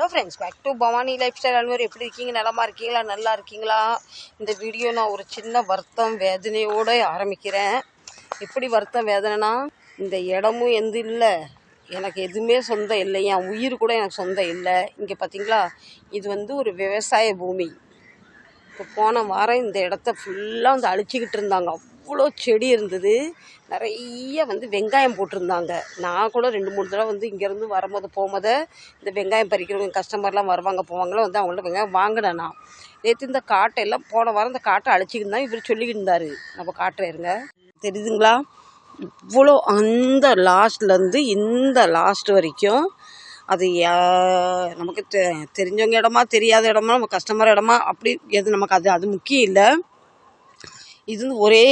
Hello friends back to Bhavani lifestyle Anwar எப்படி இருக்கீங்க? நலமாக இருக்கீங்களா? நல்லா இருக்கீங்களா? இந்த வீடியோ நான் ஒரு சின்ன வருத்தம் வேதனையோடு ஆரம்பிக்கிறேன். எப்படி வருத்தம் வேதனைனா இந்த இடமும் எந்த இல்லை. எனக்கு எதுவுமே சொந்தம் இல்லை. என் உயிர் கூட எனக்கு சொந்தம் இல்லை. இங்கே பார்த்தீங்களா இது வந்து ஒரு விவசாய பூமி. இப்போ போன வாரம் இந்த இடத்த ஃபுல்லாக வந்து அழிச்சிக்கிட்டு இருந்தாங்க. அவ்வளோ செடி இருந்தது. நிறைய வந்து வெங்காயம் போட்டிருந்தாங்க. நான் கூட ரெண்டு மூணு தடவை வந்து இங்கேருந்து வரும்போது போகும்போது இந்த வெங்காயம் பறிக்கிறவங்க கஸ்டமர்லாம் வருவாங்க போவாங்களோ வந்து அவங்கள்ட்ட வெங்காயம் வாங்கினேன் நான். நேற்று இந்த காட்டை எல்லாம் போன வாரம் இந்த காட்டை அழிச்சிக்கிட்டு தான் இவர் சொல்லிக்கிட்டு இருந்தார். நம்ம காட்டுறாருங்க தெரியுதுங்களா? இவ்வளோ அந்த லாஸ்ட்லேருந்து இந்த லாஸ்ட் வரைக்கும் அது நமக்கு தெ தெரிஞ்சவங்க இடமா தெரியாத இடமா நம்ம கஸ்டமர் இடமா அப்படி எது நமக்கு அது அது முக்கியம் இல்லை. இது வந்து ஒரே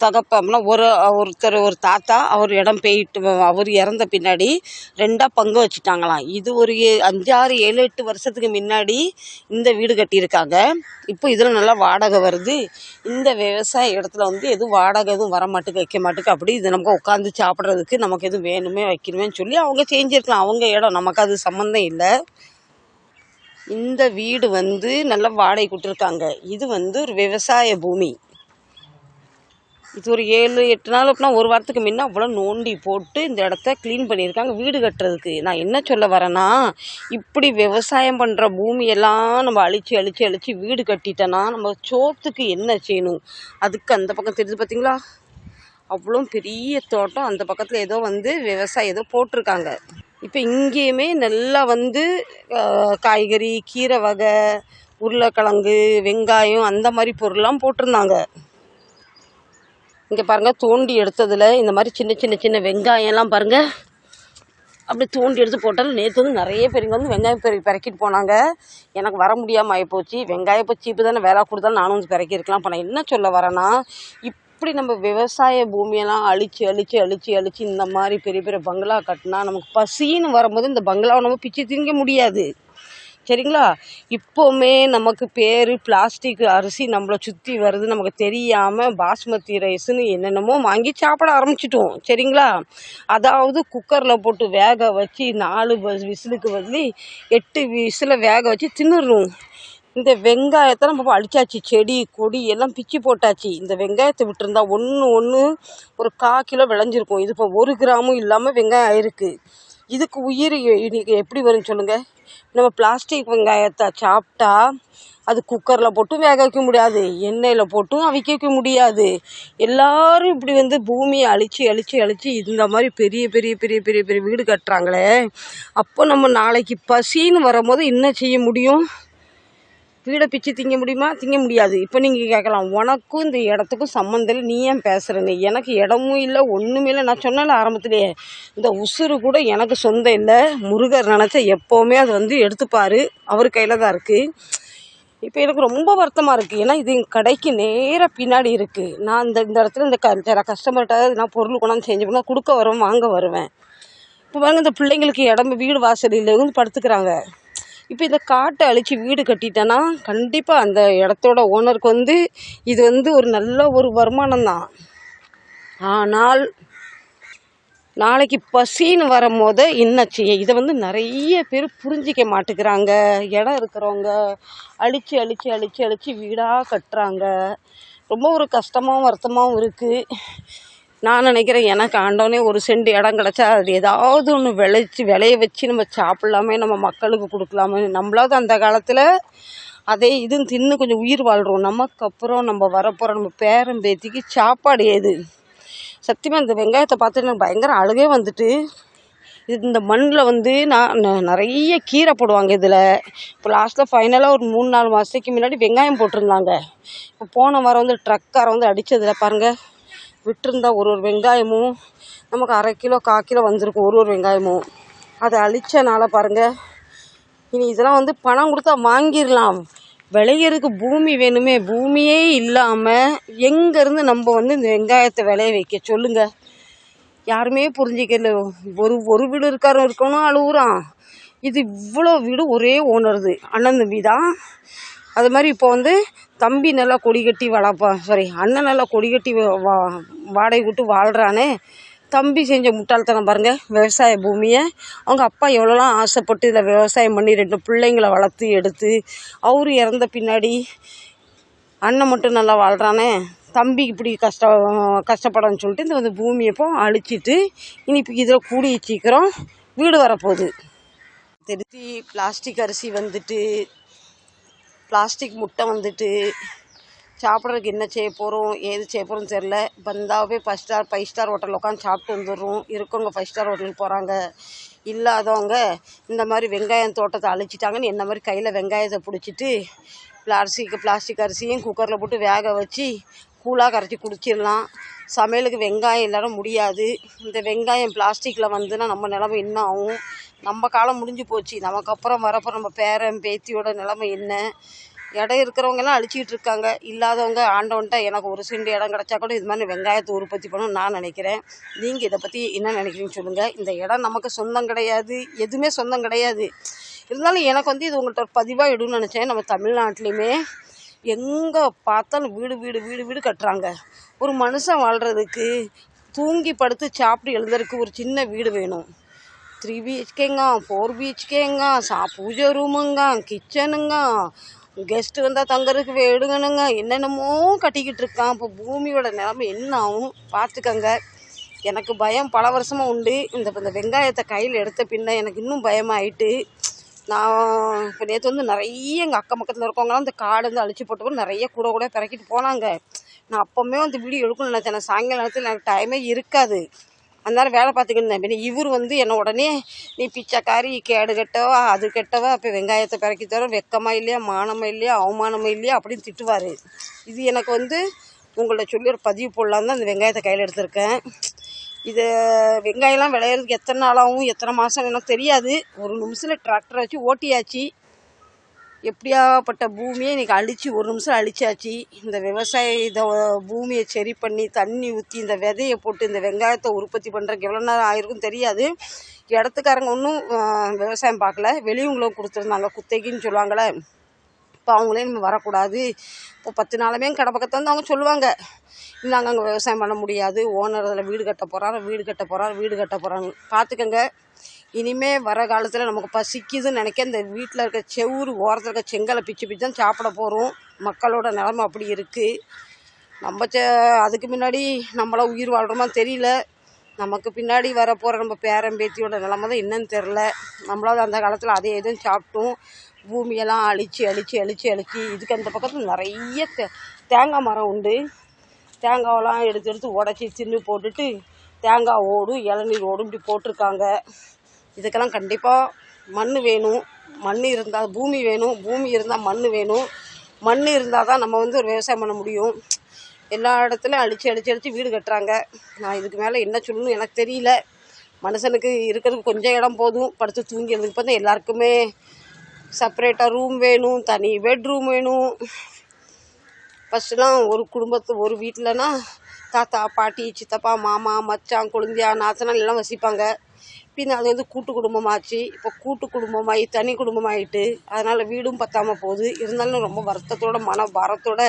தகப்பம்னா ஒரு ஒருத்தர் ஒரு தாத்தா அவர் இடம் போயிட்டு அவர் இறந்த பின்னாடி ரெண்டாக பங்கு வச்சுட்டாங்களாம். இது ஒரு ஏ- அஞ்சாறு ஏழு எட்டு வருஷத்துக்கு முன்னாடி இந்த வீடு கட்டியிருக்காங்க. இப்போ இதில் நல்லா வாடகை வருது. இந்த விவசாய இடத்துல வந்து எதுவும் வாடகை எதுவும் வர மாட்டுக்கு வைக்க மாட்டுக்கு அப்படி இது நமக்கு உட்காந்து சாப்பிட்றதுக்கு நமக்கு எதுவும் வேணுமே வைக்கணுமேன்னு சொல்லி அவங்க செஞ்சுருக்கலாம். அவங்க இடம் நமக்கு அது சம்மந்தம் இல்லை. இந்த வீடு வந்து நல்லா வாடகை கொடுத்துருக்காங்க. இது வந்து ஒரு விவசாய பூமி. இது ஒரு ஏழு எட்டு நாள் அப்படின்னா ஒரு வாரத்துக்கு முன்ன அவ்வளோ நோண்டி போட்டு இந்த இடத்த க்ளீன் பண்ணியிருக்காங்க. வீடு கட்டுறதுக்கு. நான் என்ன சொல்ல வரேன்னா இப்படி விவசாயம் பண்ணுற பூமியெல்லாம் நம்ம அழிச்சு அழிச்சு அழிச்சு வீடு கட்டிட்டோன்னா நம்ம சோத்துக்கு என்ன செய்யணும்? அதுக்கு அந்த பக்கம் தெரியுது பார்த்தீங்களா அவ்வளோ பெரிய தோட்டம். அந்த பக்கத்தில் ஏதோ வந்து விவசாயம் ஏதோ போட்டிருக்காங்க. இப்போ இங்கேயுமே நல்லா வந்து காய்கறி கீரை வகை உருளைக்கிழங்கு வெங்காயம் அந்த மாதிரி பொருள்லாம் போட்டிருந்தாங்க. இங்கே பாருங்கள் தோண்டி எடுத்ததில் இந்த மாதிரி சின்ன சின்ன சின்ன வெங்காயம்லாம் பாருங்கள் அப்படி தோண்டி எடுத்து போட்டாலும் நேற்று வந்து நிறைய பேருங்க வந்து வெங்காயம் பெரு பிறக்கிட்டு போனாங்க. எனக்கு வர முடியாமல் ஆகிப்போச்சு வெங்காயம் இப்போ சீப்பு தானே வேலை கொடுத்தாலும் நானும் வந்து பிறக்கிருக்கலாம் இப்போ நான் என்ன சொல்ல வரேன்னா இப்படி நம்ம விவசாய பூமியெல்லாம் அழிச்சு அழித்து அழித்து அழித்து இந்த மாதிரி பெரிய பெரிய பங்களா கட்டினா நமக்கு பசின்னு வரும்போது இந்த பங்களாவை நம்ம பிச்சு திங்க முடியாது. சரிங்களா? இப்போவுமே நமக்கு பேர் பிளாஸ்டிக் அரிசி நம்மளை சுற்றி வருது. நமக்கு தெரியாமல் பாஸ்மதி ரைஸ்னு என்னென்னமோ வாங்கி சாப்பிட ஆரம்பிச்சிட்டோம். சரிங்களா? அதாவது குக்கரில் போட்டு வேக வச்சு நாலு விசிலுக்கு பதிலி எட்டு விசில வேக வச்சு தின்னுடுறோம் இந்த வெங்காயத்தை நம்ம அடித்தாச்சு செடி கொடி எல்லாம் பிச்சு போட்டாச்சு. இந்த வெங்காயத்தை விட்டுருந்தா ஒன்று ஒன்று ஒரு கா கிலோ விளைஞ்சிருக்கும். இது இப்போ ஒரு கிராமும் இல்லாமல் வெங்காயம் ஆயிருக்கு. இதுக்கு உயிர் எ- இன்னைக்கு எப்படி வரும் சொல்லுங்கள் நம்ம பிளாஸ்டிக் வெங்காயத்தை சாப்பிட்டா அது குக்கரில் போட்டும் வேக வைக்க முடியாது எண்ணெயில் போட்டும் அவிக்க வைக்க முடியாது. எல்லாரும் இப்படி வந்து பூமியை அழித்து அழித்து அழித்து இந்த மாதிரி பெரிய பெரிய பெரிய பெரிய பெரிய வீடு கட்டுறாங்களே. அப்போ நம்ம நாளைக்கு பசின்னு வரும்போது என்ன செய்ய முடியும்? வீடை பிச்சு திங்க முடியுமா? திங்க முடியாது. இப்போ நீங்கள் கேட்கலாம். உனக்கும் இந்த இடத்துக்கும் சம்மந்தம் இல்லை. நீ ஏன் பேசுகிறேன்னு எனக்கு இடமும் இல்லை ஒன்றுமே இல்லை. நான் சொன்னேன்ல ஆரம்பத்திலேயே இந்த உசுறு கூட எனக்கு சொந்தம் இல்லை. முருகர் நினச்சா எப்போவுமே அது வந்து எடுத்துப்பார். அவர் கையில் தான் இருக்குது இப்போ எனக்கு ரொம்ப வருத்தமாக இருக்குது ஏன்னா இது எங்கள் கடைக்கு நேராக பின்னாடி இருக்குது நான் இந்த இந்த இடத்துல இந்த க சில கஸ்டமர்கிட்ட நான் பொருள் கொண்டாந்து செஞ்சு போனால் கொடுக்க வருவேன் வாங்க வருவேன். இப்போ பாருங்கள் இந்த பிள்ளைங்களுக்கு இடம் வீடு வாசல் இல்லை. வந்து படுத்துக்கிறாங்க. இப்போ இந்த காட்டை அழித்து வீடு கட்டிட்டேன்னா கண்டிப்பாக அந்த இடத்தோட ஓனருக்கு வந்து இது வந்து ஒரு நல்ல ஒரு வருமானம் தான். ஆனால் நாளைக்கு பசின்னு வரும்போது என்ன செய்ய? இதை வந்து நிறைய பேர் புரிஞ்சிக்க மாட்டேங்கிறாங்க. இடம் இருக்கிறவங்க அழிச்சு அழிச்சு அழிச்சு அழிச்சு வீடாக கட்டுறாங்க. ரொம்ப ஒரு கஷ்டமாகவும் வருத்தமாகவும் இருக்குது நான் நினைக்கிறேன் எனக்கு ஆண்டவனே ஒரு சென்ட் இடம் கிடச்சா அது ஏதாவது ஒன்று விளைச்சி விளைய வச்சு நம்ம சாப்பிட்லாமே நம்ம மக்களுக்கு கொடுக்கலாமே. நம்மளாவது அந்த காலத்தில் அதே இதுன்னு தின்னு கொஞ்சம் உயிர் வாழ்கிறோம் நமக்கு அப்புறம் நம்ம வரப்போகிற நம்ம பேரன் பேத்திக்கு சாப்பாடு ஏது? சத்தியமாக இந்த வெங்காயத்தை பார்த்து எனக்கு பயங்கர அழுகே வந்துட்டு. இது இந்த மண்ணில் வந்து நான் நிறைய கீரை போடுவாங்க இதில். இப்போ லாஸ்ட்டில் ஃபைனலாக ஒரு மூணு நாலு மாதத்துக்கு முன்னாடி வெங்காயம் போட்டிருந்தாங்க. இப்போ போன வாரம் வந்து ட்ரக்காரை வந்து அடித்ததில் பாருங்கள் விட்டிருந்தா ஒரு ஒரு வெங்காயமும் நமக்கு அரை கிலோ கால் கிலோ வந்திருக்கும் ஒரு ஒரு வெங்காயமும். அதை அழிச்சனால பாருங்கள் இனி இதெல்லாம் வந்து பணம் கொடுத்தா வாங்கிடலாம். விளையிறதுக்கு பூமி வேணுமே. பூமியே இல்லாமல் எங்கேருந்து நம்ம வந்து இந்த வெங்காயத்தை விளைய வைக்க சொல்லுங்கள் யாருமே புரிஞ்சிக்கல. ஒரு ஒரு வீடு இருக்காரும் இருக்கணும் அழுகுறான் இது இவ்வளோ வீடு ஒரே ஓனருது. அண்ணன் தம்பி தான் அது மாதிரி இப்போ வந்து தம்பி நல்லா கொடி கட்டி வளர்ப்பா சாரி அண்ணன் நல்லா கொடி கட்டி வா- வா- வாடகை விட்டு வாழ்கிறானே தம்பி செஞ்ச முட்டாள்தனம் பாருங்கள் விவசாய பூமியை. அவங்க அப்பா எவ்வளோலாம் ஆசைப்பட்டு இதில் விவசாயம் பண்ணி ரெண்டு பிள்ளைங்களை வளர்த்து எடுத்து அவரு இறந்த பின்னாடி அண்ணன் மட்டும் நல்லா வாழ்கிறானே தம்பி இப்படி கஷ்ட கஷ்டப்படான்னு சொல்லிட்டு இந்த வந்து பூமியை இப்போ அழிச்சிட்டு இனி இப்போ இதில் கூடிய சீக்கிரம் வீடு வரப்போகுது. திருத்தி பிளாஸ்டிக் அரிசி வந்துட்டு பிளாஸ்டிக் முட்டை வந்துட்டு சாப்பிட்றதுக்கு என்ன செய்ய போகிறோம் ஏது செய்ய போகிறோம்னு தெரில வந்தாவே ஃபஸ்ட் ஸ்டார் ஃபைவ் ஸ்டார் ஹோட்டலில் உட்காந்து சாப்பிட்டு வந்துடுறோம். இருக்கவங்க ஃபைவ் ஸ்டார் ஹோட்டலுக்கு போகிறாங்க இல்லாதவங்க இந்த மாதிரி வெங்காயம் தோட்டத்தை அழிச்சிட்டாங்கன்னு என்ன மாதிரி கையில் வெங்காயத்தை பிடிச்சிட்டு பிளாஸ்டிக் பிளாஸ்டிக் அரிசியும் குக்கரில் போட்டு வேக வச்சு கூழாக கரைச்சி குடிச்சிடலாம். சமையலுக்கு வெங்காயம் இல்லாத முடியாது. இந்த வெங்காயம் பிளாஸ்டிக்கில் வந்துன்னா நம்ம நிலமை என்ன ஆகும்? நம்ம காலம் முடிஞ்சு போச்சு. நமக்கு அப்புறம் வரப்போ நம்ம பேரன் பேத்தியோட நிலைமை என்ன? இடம் இருக்கிறவங்கெல்லாம் அழிச்சிக்கிட்டு இருக்காங்க. இல்லாதவங்க ஆண்டவன்ட்ட எனக்கு ஒரு செண்டு இடம் கிடச்சா கூட இது மாதிரி வெங்காயத்தை உற்பத்தி பண்ணணும்னு நான் நினைக்கிறேன். நீங்கள் இதை பற்றி என்ன நினைக்கிறீங்கன்னு சொல்லுங்கள் இந்த இடம் நமக்கு சொந்தம் கிடையாது. எதுவுமே சொந்தம் கிடையாது. இருந்தாலும் எனக்கு வந்து இது உங்கள்கிட்ட ஒரு பதிவாக இடுன்னு நினச்சேன். நம்ம தமிழ்நாட்டிலையுமே எங்கே பார்த்தாலும் வீடு வீடு வீடு வீடு கட்டுறாங்க. ஒரு மனுஷன் வாழ்கிறதுக்கு தூங்கி படுத்து சாப்பிட்டு எழுந்ததுக்கு ஒரு சின்ன வீடு வேணும். த்ரீ பிஹெச்கேங்க ஃபோர் பிஹெச்கேங்க சா பூஜை ரூமுங்க கிச்சனுங்க கெஸ்ட்டு வந்தால் தங்குறதுக்கு வீடுங்கனுங்க என்னென்னமோ கட்டிக்கிட்டு இருக்கான் இப்போ பூமியோட நிலைமை என்ன ஆகும் பார்த்துக்கங்க எனக்கு பயம் பல வருஷமாக உண்டு இந்த இந்த வெங்காயத்தை கையில் எடுத்த பின்ன எனக்கு இன்னும் பயமாயிட்டு நான் இப்போ நேற்று வந்து நிறைய எங்கள் அக்கம் பக்கத்தில் இருக்கவங்களாம் அந்த காடு வந்து அழிச்சு போட்டு போட்டு நிறைய கூட கூட பிறக்கிட்டு போனாங்க நான் அப்போவுமே வந்து வீடியோ எடுக்கணும்னு நினச்சேன் நான் சாயங்கால நேரத்தில் எனக்கு டைமே இருக்காது அதனால வேலை பார்த்துக்கிட்டு இருந்தேன். இவர் வந்து என்னை உடனே நீ பிச்சைக்காரி கேடு கெட்டவா அது கெட்டவா அப்போ வெங்காயத்தை பிறக்கி தர வெக்கமாக இல்லையா மானமாக இல்லையா அவமானமா இல்லையா? அப்படின்னு திட்டுவார். இது எனக்கு வந்து உங்களை சொல்லி ஒரு பதிவு போடலான்னு தான் அந்த வெங்காயத்தை கையில் எடுத்திருக்கேன். இது வெங்காயம்லாம் விளையிறதுக்கு எத்தனை நாளாகவும் எத்தனை மாதம் எனக்கு தெரியாது. ஒரு நிமிஷத்தில் டிராக்டரை வச்சு ஓட்டியாச்சு. எப்படியாப்பட்ட பூமியை இன்றைக்கி அழித்து ஒரு நிமிஷம் அழிச்சாச்சு. இந்த விவசாய இதை பூமியை சரி பண்ணி தண்ணி ஊற்றி இந்த விதையை போட்டு இந்த வெங்காயத்தை உற்பத்தி பண்ணுறக்கு எவ்வளோ நேரம் ஆயிருக்கும் தெரியாது. இடத்துக்காரங்க ஒன்றும் விவசாயம் பார்க்கல. வெளியவங்களும் கொடுத்துருந்தாங்க. குத்தகைன்னு சொல்லுவாங்களே இப்போ அவங்களே நம்ம வரக்கூடாது. இப்போ பத்து நாளுமே கடை வந்து அவங்க சொல்லுவாங்க. இந்தாங்க அங்கே விவசாயம் பண்ண முடியாது. ஓனர் அதில் வீடு கட்ட போகிறாரு வீடு கட்ட போகிறாரு வீடு கட்ட போகிறாங்க பார்த்துக்கங்க. இனிமே வர காலத்தில் நமக்கு பசிக்குதுன்னு நினைக்க இந்த வீட்டில் இருக்க செவுரு ஓரத்தில் இருக்க செங்கலை பிச்சு பிச்சு தான் சாப்பிட போகிறோம் மக்களோட நிலமை அப்படி இருக்குது நம்ம செ அதுக்கு முன்னாடி நம்மளாம் உயிர் வாழ்கிறோமா தெரியல. நமக்கு பின்னாடி வர போகிற நம்ம பேரன் பேத்தியோட நிலமை தான் என்னன்னு தெரில நம்மளாவது அந்த காலத்தில் அதே எதுவும் சாப்பிட்டோம். பூமியெல்லாம் அழித்து அழித்து அழித்து அழித்து இதுக்கு அந்த பக்கத்தில் நிறைய தே தேங்காய் மரம் உண்டு. தேங்காவெல்லாம் எடுத்து எடுத்து உடச்சி தின்னு போட்டுட்டு தேங்காய் ஓடும் இளநீர் ஓடும் இப்படி போட்டிருக்காங்க. இதுக்கெல்லாம் கண்டிப்பாக மண் வேணும். மண் இருந்தால் பூமி வேணும். பூமி இருந்தால் மண் வேணும். மண் இருந்தால் தான் நம்ம வந்து ஒரு விவசாயம் பண்ண முடியும். எல்லா இடத்துலையும் அழிச்சு அழிச்சு அழிச்சு வீடு கட்டுறாங்க. நான் இதுக்கு மேலே என்ன சொல்லணும் எனக்கு தெரியல. மனுஷனுக்கு இருக்கிறதுக்கு கொஞ்சம் இடம் போதும். படுத்து தூங்கிறதுக்கு இப்போ தான் எல்லாருக்குமே செப்பரேட்டாக ரூம் வேணும். தனி பெட்ரூம் வேணும். ஃபஸ்ட்டுலாம் ஒரு குடும்பத்து ஒரு வீட்டிலனா தாத்தா பாட்டி சித்தப்பா மாமா மச்சான் கொழுந்தியா நாத்தனா எல்லாம் வசிப்பாங்க. பின் அது வந்து கூட்டு குடும்பமாச்சு. இப்போ கூட்டு குடும்பமாகி தனி குடும்பமாயிட்டு அதனால் வீடும் பத்தாமல் போகுது. இருந்தாலும் ரொம்ப வருத்தத்தோட மன பாரத்தோட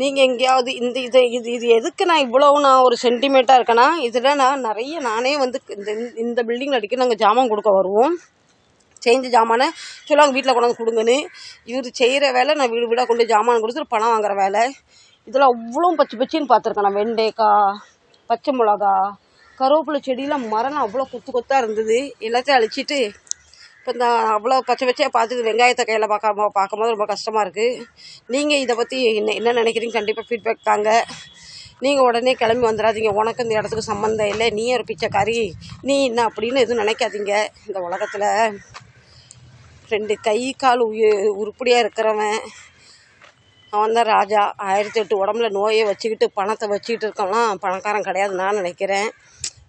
நீங்கள் எங்கேயாவது இந்த இது இது இது எதுக்கு நான் இவ்வளவு நான் ஒரு சென்டிமேட்டாக இருக்கேன்னா இதில் நான் நிறைய நானே வந்து இந்த இந்த பில்டிங்கில் அடிக்க நாங்கள் ஜாமான் கொடுக்க வருவோம். செஞ்ச ஜாமானை சொல்லுவாங்க வீட்டில் கொண்டாந்து கொடுங்கன்னு. இவர் செய்கிற வேலை நான் வீடு வீடாக கொண்டு ஜாமான் கொடுத்துட்டு பணம் வாங்குற வேலை. இதில் அவ்வளோ பச்சை பச்சைன்னு பார்த்துருக்கேன் நான். வெண்டைக்காய் பச்சை மிளகா கருவேப்பிலை செடியெலாம் மரம் அவ்வளோ கொத்து கொத்தாக இருந்தது. எல்லாத்தையும் அழிச்சிட்டு இப்போ இந்த அவ்வளோ பச்சை பச்சையாக பார்த்துட்டு வெங்காயத்தை கையில் பார்க்காம பார்க்கும்போது ரொம்ப கஷ்டமாக இருக்குது நீங்கள் இதை பற்றி என்ன என்ன நினைக்கிறீங்க? கண்டிப்பாக ஃபீட்பேக் தாங்க. நீங்கள் உடனே கிளம்பி வந்துடாதீங்க. உனக்கு இந்த இடத்துக்கு சம்மந்தம் இல்லை. நீ ஒரு பிச்சைக்காரி. நீ என்ன அப்படின்னு எதுவும் நினைக்காதீங்க. இந்த உலகத்தில் ரெண்டு கை கால் உயி உருப்படியாக இருக்கிறவன் அவன் தான் ராஜா. ஆயிரத்தி எட்டு உடம்புல நோயை வச்சுக்கிட்டு பணத்தை வச்சுக்கிட்டு இருக்கலாம் பணக்காரன் கிடையாது நான் நினைக்கிறேன்.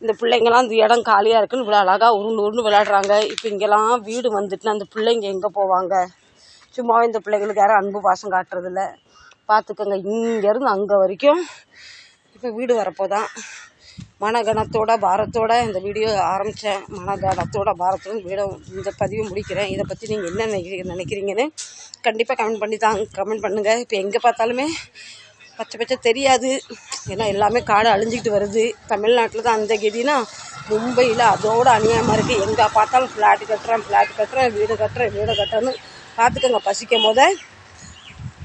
இந்த பிள்ளைங்கெல்லாம் இந்த இடம் காலியாக இருக்குன்னு இவ்வளோ அழகாக உருண்டு உருண்டு விளையாடுறாங்க. இப்போ இங்கெல்லாம் வீடு வந்துட்டுனா அந்த பிள்ளைங்க எங்கே போவாங்க? சும்மா இந்த பிள்ளைங்களுக்கு யாரும் அன்பு பாசம் காட்டுறதில்ல. பார்த்துக்கோங்க இங்கேருந்து அங்கே வரைக்கும் இப்போ வீடு வரப்போ தான் மனகணத்தோட பாரத்தோட இந்த வீடியோ ஆரம்பித்தேன் மனகணத்தோட பாரத்தோட வீடியோ இந்த பதிவு முடிக்கிறேன். இதை பற்றி நீங்கள் என்ன நினைக்கிறீங்க நினைக்கிறீங்கன்னு கண்டிப்பாக கமெண்ட் பண்ணி தாங்க கமெண்ட் பண்ணுங்கள் இப்போ எங்கே பார்த்தாலுமே பச்சை பச்சை தெரியாது. ஏன்னா எல்லாமே காடு அழிஞ்சிக்கிட்டு வருது. தமிழ்நாட்டில் தான் அந்த கெதினா மும்பையில் அதோட அநியாயமாக இருக்குது எங்கே பார்த்தாலும் ஃப்ளாட்டு கட்டுறேன் ஃப்ளாட் கட்டுறேன் வீடு கட்டுறேன் வீடு கட்டுறேன்னு பார்த்துக்கோங்க. பசிக்கும் போத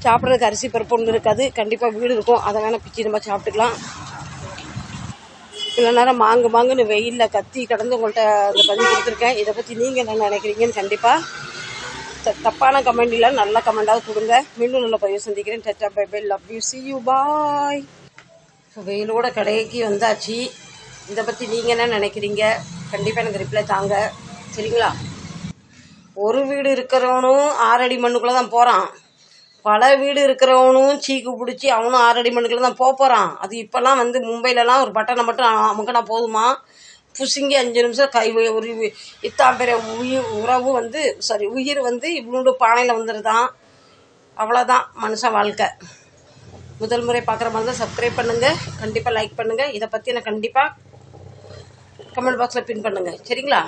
சாப்பிட்றதுக்கு அரிசி பருப்பு ஒன்று இருக்காது. கண்டிப்பாக வீடு இருக்கும். அதை வேணால் பிச்சு நம்ம சாப்பிட்டுக்கலாம். இவ்வளோ நேரம் மாங்கு மாங்குன்னு வெயிலில் கத்தி கடந்து உங்கள்கிட்ட அந்த பதிவு கொடுத்துருக்கேன். இதை பற்றி நீங்கள் என்ன நினைக்கிறீங்கன்னு கண்டிப்பாக தப்பான கமெண்ட் இல்லை நல்ல கமெண்டாவது கொடுங்க. மீண்டும் நல்ல பதிவு சந்திக்கிறேன். டச்சா bye bye love you see you bye வெயிலோட கடைக்கு வந்தாச்சு. இதை பற்றி நீங்கள் என்ன நினைக்கிறீங்க? கண்டிப்பாக எனக்கு ரிப்ளை தாங்க. சரிங்களா? ஒரு வீடு இருக்கிறவனும் ஆறடி மண்ணுக்குள்ளே தான் போகிறான் பல வீடு இருக்கிறவனும் சீக்கு பிடிச்சி அவனும் ஆறடி மண்ணுக்குள்ளே தான் போக போகிறான் அது இப்போல்லாம் வந்து மும்பையிலலாம் ஒரு பட்டனை மட்டும் அமுக்கினா போதுமா? புசுங்கி அஞ்சு நிமிஷம் கை ஒரு வி- இத்தாம் பெரிய உயிர் உறவு வந்து சாரி உயிர் வந்து இவ்வளோண்டு பானையில் வந்துடுதான் அவ்வளோதான் மனுஷன் வாழ்க்கை. முதல் முறை பார்க்குற மாதிரி தான் சப்ஸ்கிரைப் பண்ணுங்கள் கண்டிப்பாக லைக் பண்ணுங்கள் இதை பற்றி நான் கண்டிப்பாக கமெண்ட் பாக்ஸில் பின் பண்ணுங்கள் சரிங்களா?